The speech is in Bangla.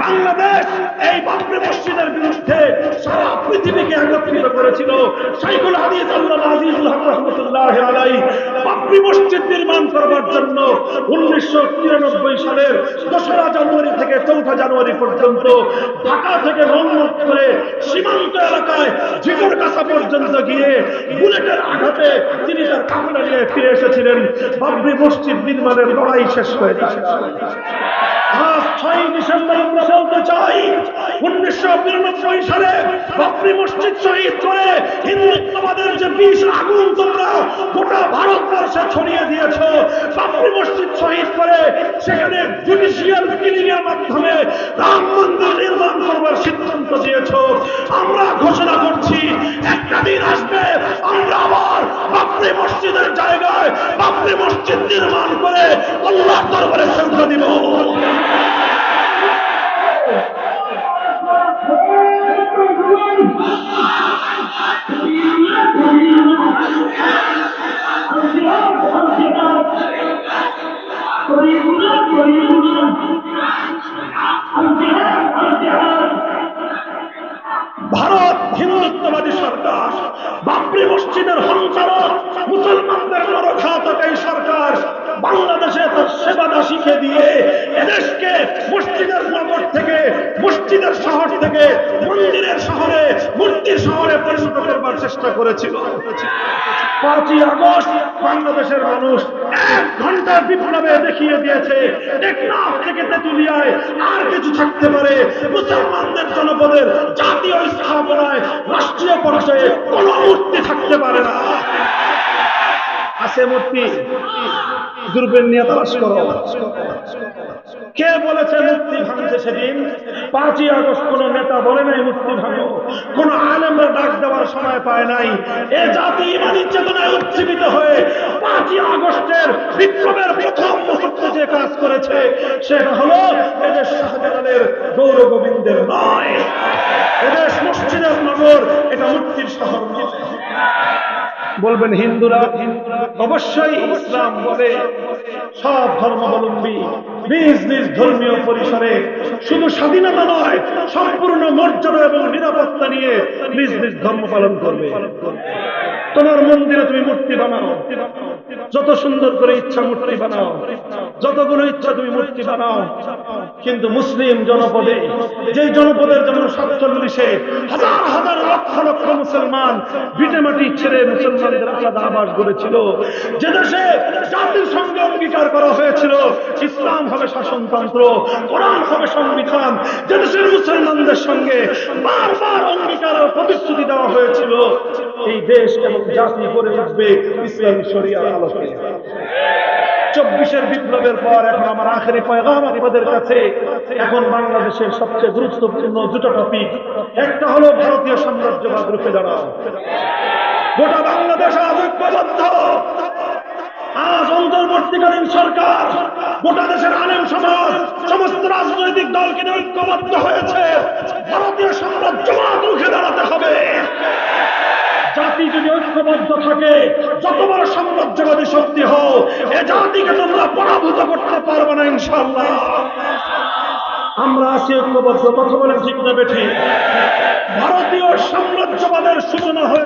বাংলাদেশ এই বাবরি মসজিদের বিরুদ্ধে সারা পৃথিবীকে একত্রিত করেছিল। সাইকুল হাদিস আল্লাহ আজিজুল হক রহমতুল্লাহ মসজিদ নির্মাণ করবার জন্য উনিশশো তিরানব্বই সালের দোসরা জানুয়ারি থেকে চৌঠা জানুয়ারি পর্যন্ত ঢাকা থেকে রংমত করে সীমান্ত এলাকায় ঝিকর কাছা পর্যন্ত গিয়ে বুলেটের আঘাতে তিনি তার কামনা নিয়ে ফিরে এসেছিলেন। বাবরি মসজিদ নির্মাণের লড়াই শেষ হয়ে চাই, উনিশশো বিরানব্বই সালে বাবরি মসজিদ শহীদ করে হিন্দুত্ববাদের যে বিষ আগুন তোমরা গোটা ভারতবর্ষে ছড়িয়ে দিয়েছ, বাবরি মসজিদ শহীদ করে সেখানে জুডিশিয়াল কিলিং মাধ্যমে রাম মন্দির নির্মাণ করবার সিদ্ধান্ত দিয়েছ। আমরা ঘোষণা করছি মসজিদের সঞ্চালক মুসলমানদের নরঘাতক এই সরকার। বাংলাদেশে তার সেবা দাসীকে দিয়ে এদেশকে মসজিদের নগর থেকে, মসজিদের শহর থেকে, মন্দিরের শহরে, মূর্তির শহরে পরিণত করবার চেষ্টা করেছিল। পাঁচই আগস্ট বাংলাদেশের মানুষ এক ঘণ্টার বিপ্লবে দেখিয়ে দিয়েছে টেকনাফ থেকে তেতুলিয়ায় আর কিছু থাকতে পারে। মুসলমানদের জনপদের জাতীয় স্থাপনায় রাষ্ট্রীয় পর্যায়ে কোন থাকতে পারে না। আছে মূর্তি দুর্বেন নিয়ে তালাশ করো। কে বলেছে মূর্তি ভাঙছে সেদিন? পাঁচই আগস্ট কোন নেতা বলে নাই মূর্তি ভাঙো। কোন আলেমরা ডাক দেওয়ার সময় পায় নাই। এ জাতি ইমানি চেতনায় উজ্জীবিত হয়ে পাঁচই আগস্টের বিপ্লবের প্রথম মুহূর্তে যে কাজ করেছে, সেটা হলো এদের শাহজালালের গৌর গোবিন্দের নয়। এদেশ মসজিদের নগর, এটা মূর্তির শহর। বলবেন হিন্দুরা, অবশ্যই ইসলাম বলে সব ধর্মাবলম্বী নিজ নিজ ধর্মীয় পরিসরে শুধু স্বাধীনতা নয়, সম্পূর্ণ মর্যাদা এবং নিরাপত্তা নিয়ে নিজ নিজ ধর্ম পালন করবে। তোমার মন্দিরে তুমি মূর্তি বানাও। যত সুন্দর করে ইচ্ছা মূর্তি বানাও। যতগুলো ইচ্ছা তুমি মূর্তি বানাও কিন্তু মুসলিম জনপদে, যেই জনপদের জন্য সাতচল্লিশে হাজার হাজার লক্ষ লক্ষ মুসলমান ভিটে মাটি ছেড়ে মুসলমানদের আলাদা আবাস গড়েছিল। যে দেশে জাতির সঙ্গে অঙ্গীকার করা হয়েছিল, ইসলাম হবে শাসনতন্ত্র, কোরআন হবে সংবিধান। যে দেশের মুসলমানদের সঙ্গে বারবার অঙ্গীকার প্রতিশ্রুতি দেওয়া হয়েছিল, এই দেশ এবং জাতি গড়ে উঠবে ইসলামী শরিয়ার আলোকে। চব্বিশের বিপ্লবের পর এখন আমার আখেরি পয়গাম আপনাদের কাছে এখন বাংলাদেশের সবচেয়ে গুরুত্বপূর্ণ দুটো টপিক একটা হলো ভারতীয় সাম্রাজ্যবাদ রূপে দাঁড়াও। গোটা বাংলাদেশ আজ ঐক্যবদ্ধ। আজ অন্তর্বর্তীকালীন সরকার, গোটা দেশের আলেম সমাজ, সমস্ত রাজনৈতিক দলকে ঐক্যবদ্ধ হয়েছে ভারতীয় সাম্রাজ্যবাদ রুখে দাঁড়াতে হবে জাতি যদি ঐক্যবদ্ধ থাকে। যত বড় সাম্রাজ্যবাদী শক্তি হও এ জাতিকে তোমরা পরাভূত করতে পারবে না ইনশাল্লাহ আমরা আছি ঐক্যবদ্ধ, কথা বলে ঠিক না বেঠি ভারতীয় সাম্রাজ্যবাদের সূচনা হয়ে